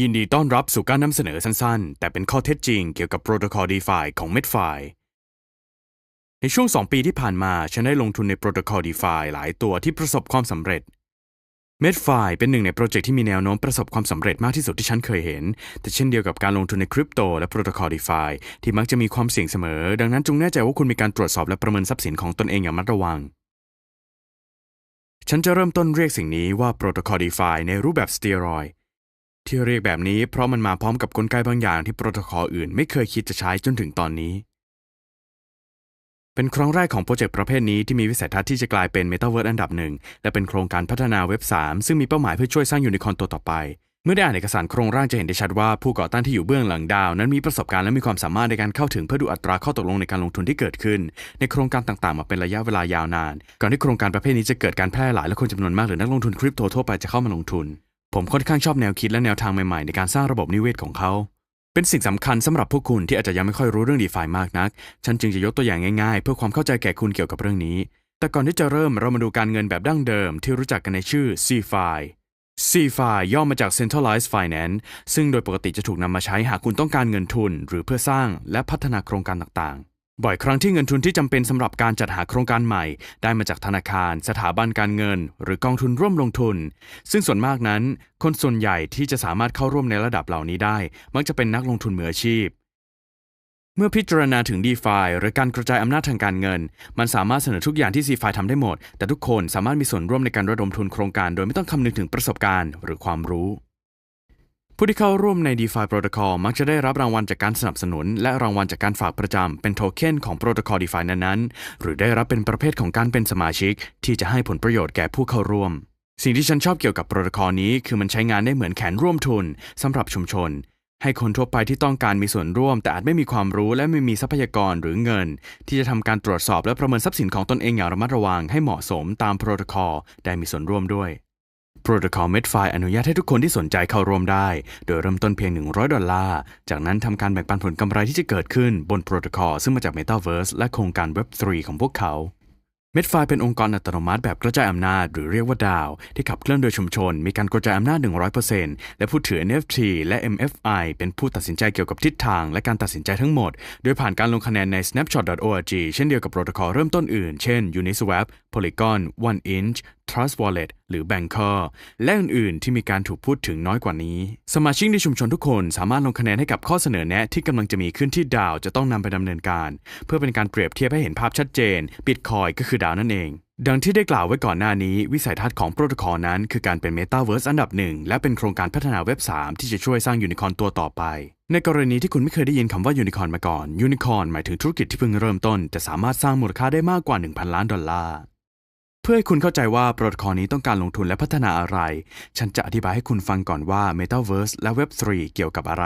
ยินดีต้อนรับสู่การนำเสนอสั้นๆ แต่เป็นข้อเท็จจริงเกี่ยวกับโปรโตคอล DeFi ของ Medfi ในช่วง 2 ปีที่ผ่านมา ฉันได้ลงทุนในโปรโตคอล DeFi หลายตัวที่ประสบความสำเร็จ Medfi เป็นหนึ่งในโปรเจกต์ที่มีแนวโน้มประสบความสำเร็จมากที่สุดที่ฉันเคยเห็น แต่เช่นเดียวกับการลงทุนในคริปโตและโปรโตคอล DeFi ที่มักจะมีความเสี่ยงเสมอ ดังนั้นจงแน่ใจว่าคุณมีการตรวจสอบและประเมินทรัพย์สินของตนเองอย่างระมัดระวังฉันจะเริ่มต้นเรียกสิ่งนี้ว่าโปรโตคอล DeFi ในรูปแบบสเตียรอย ที่เรียกแบบนี้เพราะมันมาพร้อมกับกลไกบางอย่างที่โปรโตคอลอื่นไม่เคยคิดจะใช้จนถึงตอนนี้ เป็นครั้งแรกของโปรเจกต์ประเภทนี้ที่มีวิสัยทัศน์ที่จะกลายเป็น Metaverse อันดับหนึ่งและเป็นโครงการพัฒนาเว็บ 3 ซึ่งมีเป้าหมายเพื่อช่วยสร้างยูนิคอร์นตัวต่อไป เมื่อได้อ่านเอกสารโครงร่างจะเห็นได้ชัดว่าผู้ก่อตั้งที่อยู่เบื้องหลังดาว นั้นมีประสบการณ์และมีความสามารถในการเข้าถึงเพื่อดูอัตราข้อตกลงในการลงทุนที่เกิดขึ้น ในโครงการต่างๆ มาเป็นระยะเวลายาวนาน ก่อนที่โครงการประเภทนี้จะเกิดการแพร่หลายและคนจำนวนมากหรือนักลงทุนคริปโตทั่วไปจะเข้ามาลงทุน ผมค่อนข้างชอบแนวคิดและแนวทางใหม่ๆ ในการสร้างระบบนิเวศของเขา เป็นสิ่งสำคัญสำหรับพวกคุณที่อาจจะยังไม่ค่อยรู้เรื่อง DeFi มากนัก ฉันจึงจะยกตัวอย่างง่ายๆ เพื่อความเข้าใจแก่คุณเกี่ยวกับเรื่องนี้ แต่ก่อนที่จะเริ่มเรามาดูการเงินแบบดั้งเดิม ที่รู้จักกันในชื่อ CFI CFI ย่อมาจาก Centralized Finance ซึ่งโดยปกติจะถูกนำมาใช้หากคุณต้องการเงินทุน หรือเพื่อสร้างและพัฒนาโครงการต่างๆ บ่อยครั้งที่เงินทุนที่จำเป็นสำหรับการจัดหาโครงการใหม่ ได้มาจากธนาคาร สถาบันการเงิน หรือกองทุนร่วมลงทุน ซึ่งส่วนมากนั้น คนส่วนใหญ่ที่จะสามารถเข้าร่วมในระดับเหล่านี้ได้ มักจะเป็นนักลงทุนมืออาชีพ เมื่อพิจารณาถึง DeFi หรือการกระจายอำนาจทางการเงิน มันสามารถเสนอทุกอย่างที่ CFI ทำได้หมด แต่ทุกคนสามารถมีส่วนร่วมในการระดมทุนโครงการ โดยไม่ต้องคำนึงถึงประสบการณ์ หรือความรู้ ผู้ที่เข้าร่วมใน DeFi Protocol มักจะได้รับรางวัลจากการสนับสนุน และรางวัลจากการฝากประจำเป็นโทเค็นของโปรโตคอล DeFi นั้นๆ หรือได้รับเป็นประเภทของการเป็นสมาชิก ที่จะให้ผลประโยชน์แก่ผู้เข้าร่วม สิ่งที่ฉันชอบเกี่ยวกับโปรโตคอลนี้คือมันใช้งานได้เหมือนแขนร่วมทุนสำหรับชุมชน ให้คนทั่วไปที่ต้องการมีส่วนร่วม แต่อาจไม่มีความรู้และไม่มีทรัพยากรหรือเงิน ที่จะทำการตรวจสอบและประเมินทรัพย์สินของตนเองอย่างระมัดระวังให้เหมาะสมตามโปรโตคอลได้มีส่วนร่วมด้วย โปรโตคอล Medfi อนุญาตให้ทุกคนที่สนใจเข้าร่วมได้ โดยเริ่มต้นเพียง 100 ดอลลาร์ จากนั้นทำการแบ่งปันผลกำไรที่จะเกิดขึ้นบนโปรโตคอลซึ่งมาจาก Metaverse และโครงการ Web3 ของพวกเขา Medfi เป็นองค์กรอัตโนมัติแบบกระจายอำนาจหรือเรียกว่าดาว ที่ขับเคลื่อนโดยชุมชน มีการกระจายอำนาจ 100%และผู้ถือ NFT และ MFI เป็นผู้ตัดสินใจเกี่ยวกับทิศทางและการตัดสินใจทั้งหมด โดยผ่านการลงคะแนนใน snapshot.org เช่นเดียวกับโปรโตคอลเริ่มต้นอื่น เช่น Uniswap Polygon OneInch Trust Wallet หรือ Bancor และอื่นๆ ที่มีการถูกพูดถึงน้อยกว่านี้ สมาชิกในชุมชนทุกคนสามารถลงคะแนนให้กับข้อเสนอแนะที่กำลังจะมีขึ้นที่ดาวจะต้องนำไปดำเนินการ เพื่อเป็นการเปรียบเทียบให้เห็นภาพชัดเจน Bitcoin ก็คือดาวนั่นเอง ดังที่ได้กล่าวไว้ก่อนหน้านี้ วิสัยทัศน์ของโปรโตคอลนั้น คือการเป็น Metaverse อันดับหนึ่งและเป็นโครงการพัฒนาเว็บ 3 ที่จะช่วยสร้างยูนิคอนตัวต่อไปในกรณีที่คุณไม่เคยได้ยินคำว่ายูนิคอร์นมาก่อนยูนิคอร์นหมายถึงธุรกิจที่เพิ่งเริ่มต้นจะสามารถสร้างมูลค่าได้มากกว่า 1,000 ล้านดอลลาร์ พื่อให้คุณเข้าใจว่าโปรโตคอลนี้ต้องการลงทุนและพัฒนาอะไร ฉันจะอธิบายให้คุณฟังก่อนว่า Metaverse และ Web3 เกี่ยวกับอะไร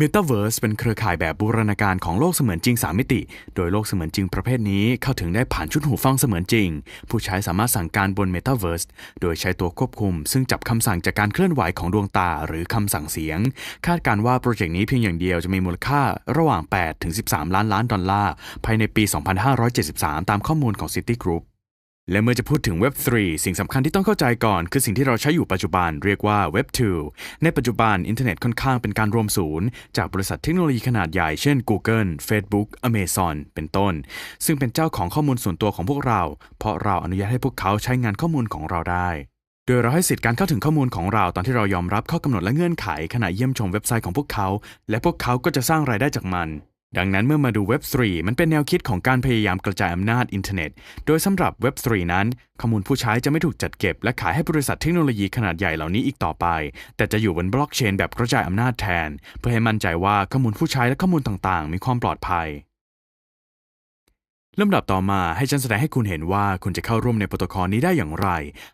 Metaverse เป็นเครือข่ายแบบบูรณาการของโลกเสมือนจริง 3 มิติ โดยโลกเสมือนจริงประเภทนี้เข้าถึงได้ผ่านชุดหูฟังเสมือนจริง ผู้ใช้สามารถสั่งการบน Metaverse โดยใช้ตัวควบคุม ซึ่งจับคำสั่งจากการเคลื่อนไหวของดวงตาหรือคำสั่งเสียง คาดการว่าโปรเจกต์นี้เพียงอย่างเดียวจะมีมูลค่าระหว่าง8ถึง13 ล้านล้านดอลลาร์ภายในปี 2573 ตามข้อมูลของ Citigroup และเมื่อจะพูดถึง Web3 สิ่งสำคัญที่ต้องเข้าใจก่อน คือสิ่งที่เราใช้อยู่ปัจจุบันเรียกว่า Web2 ในปัจจุบันอินเทอร์เน็ตค่อนข้างเป็นการรวมศูนย์ จากบริษัทเทคโนโลยีขนาดใหญ่เช่น Google Facebook Amazon เป็นต้น ซึ่งเป็นเจ้าของข้อมูลส่วนตัวของพวกเรา เพราะเราอนุญาตให้พวกเขาใช้งานข้อมูลของเราได้โดยเราให้สิทธิ์การเข้าถึงข้อมูลของเราตอนที่เรายอมรับข้อกำหนดและเงื่อนไขขณะเยี่ยมชมเว็บไซต์ของพวกเขา และพวกเขาก็จะสร้างรายได้จากมัน ดังนั้นเมื่อมาดู Web3 มันเป็นแนวคิดของการพยายามกระจายอำนาจอินเทอร์เน็ต โดยสำหรับ Web3 นั้น ข้อมูลผู้ใช้จะไม่ถูกจัดเก็บ และขายให้บริษัทเทคโนโลยีขนาดใหญ่เหล่านี้อีกต่อไป แต่จะอยู่บนบล็อกเชนแบบกระจายอำนาจแทน เพื่อให้มั่นใจว่าข้อมูลผู้ใช้และข้อมูลต่างๆ มีความปลอดภัยลำดับต่อมาให้ฉันแสดงให้คุณเห็นว่าคุณจะเข้าร่วมในโปรโตคอลนี้ได้อย่างไร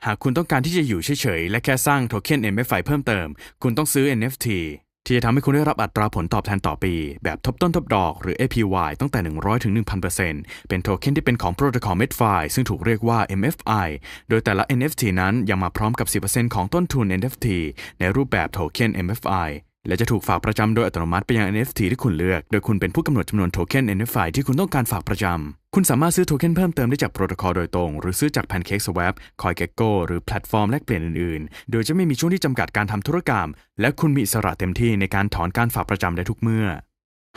หากคุณต้องการที่จะอยู่เฉยๆและแค่สร้างโทเค็น MFI เพิ่มเติม คุณต้องซื้อ NFT ที่จะทำให้คุณได้รับอัตราผลตอบแทนต่อปี แบบทบต้นทบดอกหรือ APY ตั้งแต่ 100ถึง1,000%เป็นโทเค็นที่เป็นของโปรโตคอล Medfi ซึ่งถูกเรียกว่า MFI โดยแต่ละ NFT นั้นยังมาพร้อมกับ 10%ของต้นทุน NFT ในรูปแบบโทเค็น MFI และจะถูกฝากประจำโดยอัตโนมัติไปยัง NFT ที่คุณเลือก โดยคุณเป็นผู้กำหนดจำนวนโทเค็น NFI ที่คุณต้องการฝากประจำ คุณสามารถซื้อโทเค็นเพิ่มเติมได้จากโปรโตคอลโดยตรง หรือซื้อจาก PancakeSwap CoinGecko หรือแพลตฟอร์มแลกเปลี่ยนอื่นๆ โดยจะไม่มีช่วงที่จำกัดการทำธุรกรรม และคุณมีอิสระเต็มที่ในการถอนการฝากประจำได้ทุกเมื่อ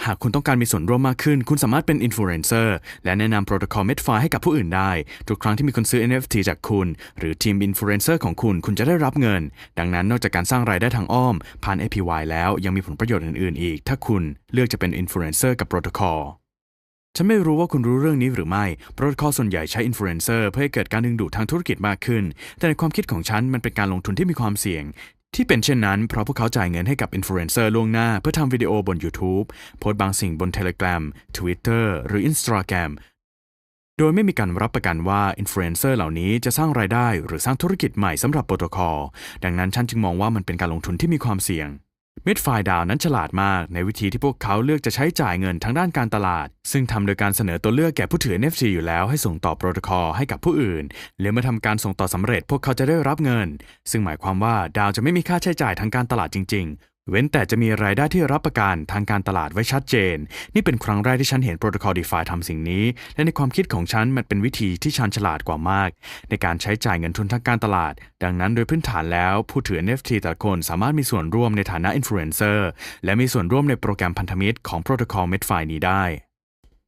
หากคุณต้องการมีส่วนร่วมมากขึ้น คุณสามารถเป็นอินฟลูเอนเซอร์และแนะนำโปรโตคอล Medfi ให้กับผู้อื่นได้ ทุกครั้งที่มีคนซื้อ NFT จากคุณ หรือทีมอินฟลูเอนเซอร์ของคุณคุณจะได้รับเงิน ดังนั้นนอกจากการสร้างรายได้ทางอ้อม ผ่าน APY แล้วยังมีผลประโยชน์อื่น ๆ อีก ถ้าคุณเลือกจะเป็นอินฟลูเอนเซอร์กับโปรโตคอลฉันไม่รู้ว่าคุณรู้เรื่องนี้หรือไม่ โปรโตคอลส่วนใหญ่ใช้อินฟลูเอนเซอร์เพื่อให้เกิดการดึงดูดทางธุรกิจมากขึ้น แต่ในความคิดของฉันมันเป็นการลงทุนที่มีความเสี่ยง ที่เป็นเช่นนั้นเพราะพวกเขาจ่ายเงินให้กับอินฟลูเอนเซอร์ล่วงหน้าเพื่อทำวิดีโอบน YouTube โพสต์บางสิ่งบน Telegram Twitter หรือ Instagram โดยไม่มีการรับประกันว่าอินฟลูเอนเซอร์เหล่านี้จะสร้างรายได้หรือสร้างธุรกิจใหม่สำหรับโปรโตคอล ดังนั้นฉันจึงมองว่ามันเป็นการลงทุนที่มีความเสี่ยง ม็ดไฟดาวนั้นฉลาดมากในวิธีที่พวกเขาเลือกจะใช้จ่ายเงินทางด้านการตลาด ซึ่งทำโดยการเสนอตัวเลือกแก่ผู้ถือ NFT อยู่แล้วให้ส่งต่อโปรโตคอลให้กับผู้อื่นหรือเมื่อทำการส่งต่อสำเร็จพวกเขาจะได้รับเงิน ซึ่งหมายความว่าดาวจะไม่มีค่าใช้จ่ายทางการตลาดจริงๆ เว้นแต่จะมีรายได้ที่รับประกันทางการตลาดไว้ชัดเจน นี่เป็นครั้งแรกที่ฉันเห็นโปรโตคอล DeFi ทำสิ่งนี้ และในความคิดของฉันมันเป็นวิธีที่ชันฉลาดกว่ามาก ในการใช้จ่ายเงินทุนทางการตลาด ดังนั้นโดยพื้นฐานแล้วผู้ถือ NFT แต่ละคนสามารถมีส่วนร่วมในฐานะอินฟลูเอนเซอร์และมีส่วนร่วมในโปรแกรมพันธมิตรของโปรโตคอล MedFi นี้ได้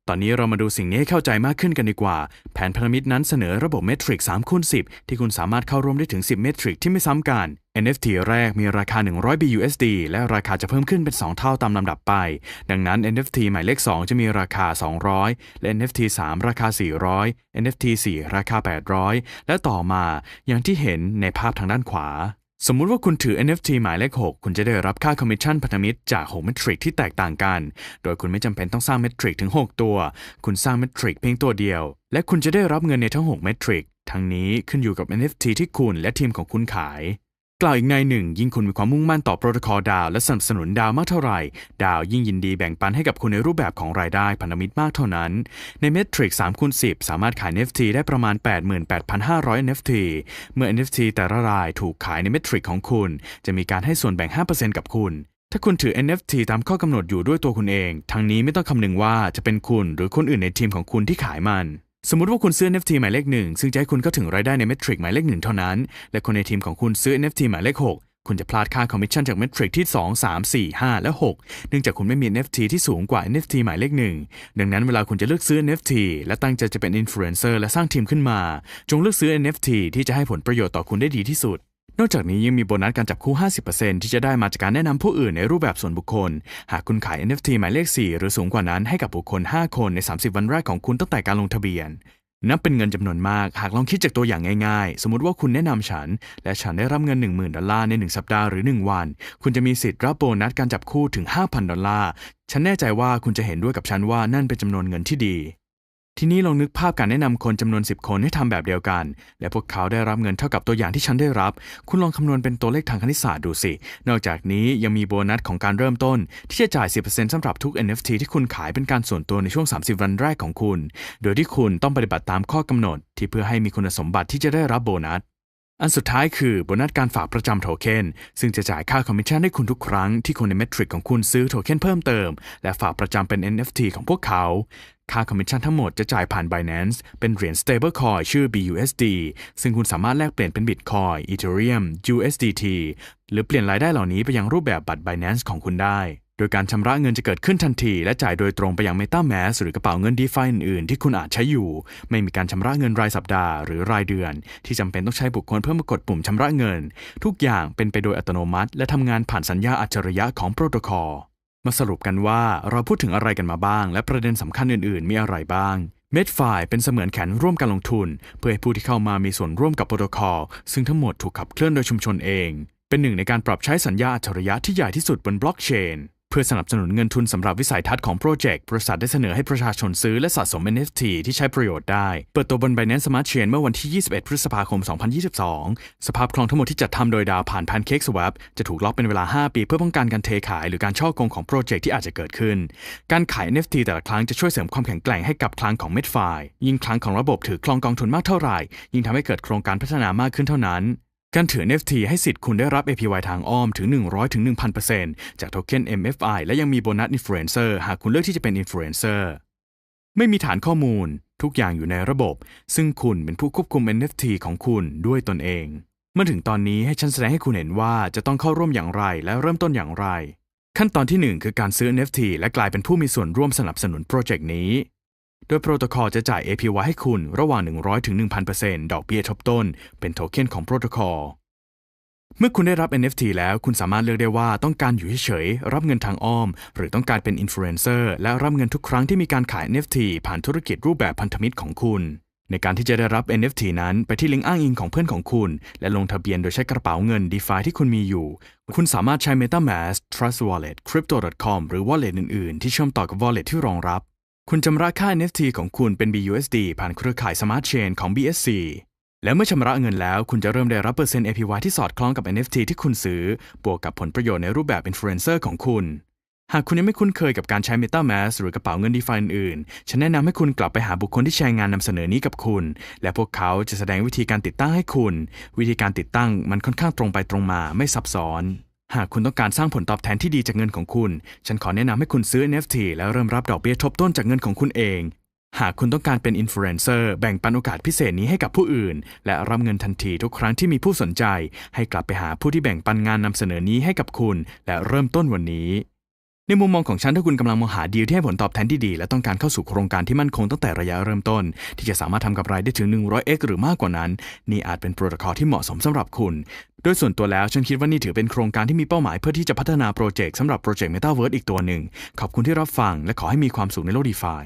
ตอนนี้เรามาดูสิ่งนี้ให้เข้าใจมากขึ้นกันดีกว่า แผนพันธมิตรนั้นเสนอระบบเมทริก3คูณ10 ที่คุณสามารถเข้าร่วมได้ถึง 10 เมทริกที่ไม่ซ้ำกัน NFT แรกมีราคา 100 BUSD และราคาจะเพิ่มขึ้นเป็น 2 เท่าตามลำดับไป ดังนั้น NFT หมายเลข 2 จะมีราคา 200 และ NFT 3 ราคา 400 NFT 4 ราคา 800 และต่อมาอย่างที่เห็นในภาพทางด้านขวา สมมุติว่าคุณถือ NFT หมายเลข 6 คุณจะได้รับค่าคอมมิชชั่นพันธมิตรจาก 6 เมทริกที่แตกต่างกัน โดยคุณไม่จำเป็นต้องสร้างเมทริกถึง 6 ตัว คุณสร้างเมทริกเพียงตัวเดียว และคุณจะได้รับเงินในทั้ง 6 เมทริกทั้งนี้ขึ้นอยู่กับ NFT ที่คุณและทีมของคุณขาย กล่าวอีกในหนึ่ง ยิ่งคุณมีความมุ่งมั่นต่อโปรโตคอลดาว และสนับสนุนดาวมากเท่าไหร่ ดาวยิ่งยินดีแบ่งปันให้กับคุณในรูปแบบของรายได้พันธมิตรมากเท่านั้น ในเมทริก3คูณ10 สามารถขาย NFT ได้ประมาณ 88,500 NFT เมื่อ NFT แต่ละรายถูกขายในเมทริกของคุณ จะมีการให้ส่วนแบ่ง 5%กับคุณถ้าคุณถือ NFT ตามข้อกำหนดอยู่ด้วยตัวคุณเอง ทั้งนี้ไม่ต้องคำนึงว่าจะเป็นคุณหรือคนอื่นในทีมของคุณที่ขายมัน สมมุติว่าคุณซื้อ NFT หมายเลขหนึ่งซึ่งจะให้คุณเข้าถึงรายได้ในเมทริกหมายเลขหนึ่งเท่านั้น และคนในทีมของคุณซื้อ NFT หมายเลข 6 คุณจะพลาดค่าคอมมิชชั่นจากเมทริกที่ 2 3 4 5 และ 6 เนื่องจากคุณไม่มี NFT ที่สูงกว่า NFT หมายเลขหนึ่งดังนั้นเวลาคุณจะเลือกซื้อ NFT และตั้งใจจะเป็นอินฟลูเอนเซอร์และสร้างทีมขึ้นมา จงเลือกซื้อ NFT ที่จะให้ผลประโยชน์ต่อคุณได้ดีที่สุด นอกจากนี้ยังมีโบนัสการจับคู่ 50%ที่จะได้มาจากการแนะนำผู้อื่นในรูปแบบส่วนบุคคล หากคุณขาย NFT หมายเลข 4 หรือสูงกว่านั้นให้กับบุคคล 5 คนใน 30 วันแรกของคุณตั้งแต่การลงทะเบียน นับเป็นเงินจำนวนมาก หากลองคิดจากตัวอย่างง่ายๆ สมมติว่าคุณแนะนำฉัน และฉันได้รับเงิน 10,000 ดอลลาร์ใน 1 สัปดาห์หรือ 1 วัน คุณจะมีสิทธิ์รับโบนัสการจับคู่ถึง 5,000 ดอลลาร์ ฉันแน่ใจว่าคุณจะเห็นด้วยกับฉันว่านั่นเป็นจำนวนเงินที่ดี ทีนี้ลองนึกภาพการแนะนำคนจำนวน 10 คนให้ทำแบบเดียวกัน และพวกเขาได้รับเงินเท่ากับตัวอย่างที่ฉันได้รับ คุณลองคำนวณเป็นตัวเลขทางคณิตศาสตร์ดูสิ นอกจากนี้ยังมีโบนัสของการเริ่มต้น ที่จะจ่าย 10%สำหรับทุก NFT ที่คุณขายเป็นการส่วนตัวในช่วง 30 วันแรกของคุณ โดยที่คุณต้องปฏิบัติตามข้อกำหนด ที่เพื่อให้มีคุณสมบัติที่จะได้รับโบนัสอันสุดท้ายคือโบนัสการฝากประจำโทเค็นซึ่งจะจ่ายค่าคอมมิชชั่นให้คุณทุกครั้งที่คนในเมทริกของคุณซื้อโทเค็นเพิ่มเติม และฝากประจำเป็น NFT ของพวกเขา ค่าคอมมิชชั่นทั้งหมดจะจ่ายผ่าน Binance เป็นเหรียญ stablecoin ชื่อ BUSD ซึ่งคุณสามารถแลกเปลี่ยนเป็น Bitcoin Ethereum USDT หรือเปลี่ยนรายได้เหล่านี้ไปยังรูปแบบบัตร Binance ของคุณได้ โดยการชำระเงินจะเกิดขึ้นทันที และจ่ายโดยตรงไปยัง MetaMask หรือกระเป๋าเงิน DeFi อื่นๆ ที่คุณอาจใช้อยู่ ไม่มีการชำระเงินรายสัปดาห์หรือรายเดือน ที่จำเป็นต้องใช้บุคคลเพื่อมากดปุ่มชำระเงิน ทุกอย่างเป็นไปโดยอัตโนมัติ และทำงานผ่านสัญญาอัจฉริยะของโปรโตคอล มาสรุปกันว่าเราพูดถึงอะไรกันมาบ้าง และประเด็นสำคัญอื่นๆ มีอะไรบ้างเมดไฟเป็นเสมือนแขนร่วมการลงทุน เพื่อให้ผู้ที่เข้ามามีส่วนร่วมกับโปรโตคอลซึ่งทั้งหมดถูกขับเคลื่อนโดยชุมชนเอง เป็นหนึ่งในการปรับใช้สัญญาอัจฉริยะที่ใหญ่ที่สุดบนบล็อกเชน พื่อสนับสนุนเงินทุนสำหรับวิสัยทัศน์ของโปรเจกต์บริษัทได้เสนอให้ประชาชนซื้อและสะสม NFT ที่ใช้ประโยชน์ได้ เปิดตัวบน Binance Smart Chain เมื่อวันที่ 21 พฤษภาคม 2022 สภาพคล่องทั้งหมดที่จัดทำโดยดาวผ่าน PancakeSwap จะถูกล็อกเป็นเวลา 5 ปีเพื่อป้องกันการเทขายหรือการช่อกงของโปรเจกต์ที่อาจจะเกิดขึ้น การขาย NFT แต่ละครั้งจะช่วยเสริมความแข็งแกร่งให้กับคลังของ Medfi ยิ่งคลังของระบบถือครองกองทุนมากเท่าไหร่ ยิ่งทำให้เกิดโครงการพัฒนามากขึ้นเท่านั้น การถือ NFT ให้สิทธิ์คุณได้รับ APY ทางอ้อมถึง 100ถึง1,000%จากโทเค็น MFI และยังมีโบนัส Influencer หากคุณเลือกที่จะเป็น Influencer ไม่มีฐานข้อมูล ทุกอย่างอยู่ในระบบ ซึ่งคุณเป็นผู้ควบคุม NFT ของคุณด้วยตนเองเมื่อถึงตอนนี้ให้ฉันแสดงให้คุณเห็นว่าจะต้องเข้าร่วมอย่างไรและเริ่มต้นอย่างไร ขั้นตอนที่ 1 คือการซื้อ NFT และกลายเป็นผู้มีส่วนร่วมสนับสนุนโปรเจกต์นี้ โดยโปรโตคอลจะจ่าย APY ให้คุณระหว่าง 100ถึง1,000%ดอกเบี้ยทบต้น เป็นโทเค็นของโปรโตคอลเมื่อคุณได้รับ NFT แล้วคุณสามารถเลือกได้ว่าต้องการอยู่เฉยๆรับเงินทางอ้อม หรือต้องการเป็นอินฟลูเอนเซอร์และรับเงินทุกครั้งที่มีการขาย NFT ผ่านธุรกิจรูปแบบพันธมิตรของคุณ ในการที่จะได้รับ NFT นั้นไปที่ลิงก์อ้างอิงของเพื่อนของคุณ และลงทะเบียนโดยใช้กระเป๋าเงิน DeFi ที่คุณมีอยู่ คุณสามารถใช้ MetaMask Trust Wallet Crypto.com หรือ Wallet อื่นๆ ที่เชื่อมต่อกับ Wallet ที่รองรับ คุณจำระค่า NFT ของคุณเป็น BUSD ผ่านเครือข่าย Smart Chain ของ BSC และเมื่อชำระเงินแล้ว คุณจะเริ่มได้รับเปอร์เซ็นต์ APY ที่สอดคล้องกับ NFT ที่คุณซื้อ บวกกับผลประโยชน์ในรูปแบบ Influencer ของคุณ หากคุณยังไม่คุ้นเคยกับการใช้ MetaMask หรือกระเป๋าเงิน DeFi อื่นๆ ฉันแนะนำให้คุณกลับไปหาบุคคลที่แชร์งานนำเสนอนี้กับคุณ และพวกเขาจะแสดงวิธีการติดตั้งให้คุณ วิธีการติดตั้งมันค่อนข้างตรงไปตรงมาไม่ซับซ้อน หากคุณต้องการสร้างผลตอบแทนที่ดีจากเงินของคุณ ฉันขอแนะนำให้คุณซื้อ NFT แล้วเริ่มรับดอกเบี้ยทบต้นจากเงินของคุณเอง หากคุณต้องการเป็นอินฟลูเอนเซอร์แบ่งปันโอกาสพิเศษนี้ให้กับผู้อื่น และรับเงินทันทีทุกครั้งที่มีผู้สนใจ ให้กลับไปหาผู้ที่แบ่งปันงานนำเสนอนี้ให้กับคุณ และเริ่มต้นวันนี้ ในมุมมองของฉันถ้าคุณกำลังมองหาดีลที่ให้ผลตอบแทนที่ดี และต้องการเข้าสู่โครงการที่มั่นคงตั้งแต่ระยะเริ่มต้น ที่จะสามารถทำกำไรได้ถึง 100x หรือมากกว่านั้น นี่อาจเป็นโปรโตคอลที่เหมาะสมสำหรับคุณ โดยส่วนตัวแล้วฉันคิดว่านี่ถือเป็นโครงการที่มีเป้าหมายเพื่อที่จะพัฒนาโปรเจกต์สำหรับโปรเจกต์เมตาเวิร์ดอีกตัวหนึ่งขอบคุณที่รับฟังและขอให้มีความสุขในโลกดีฟา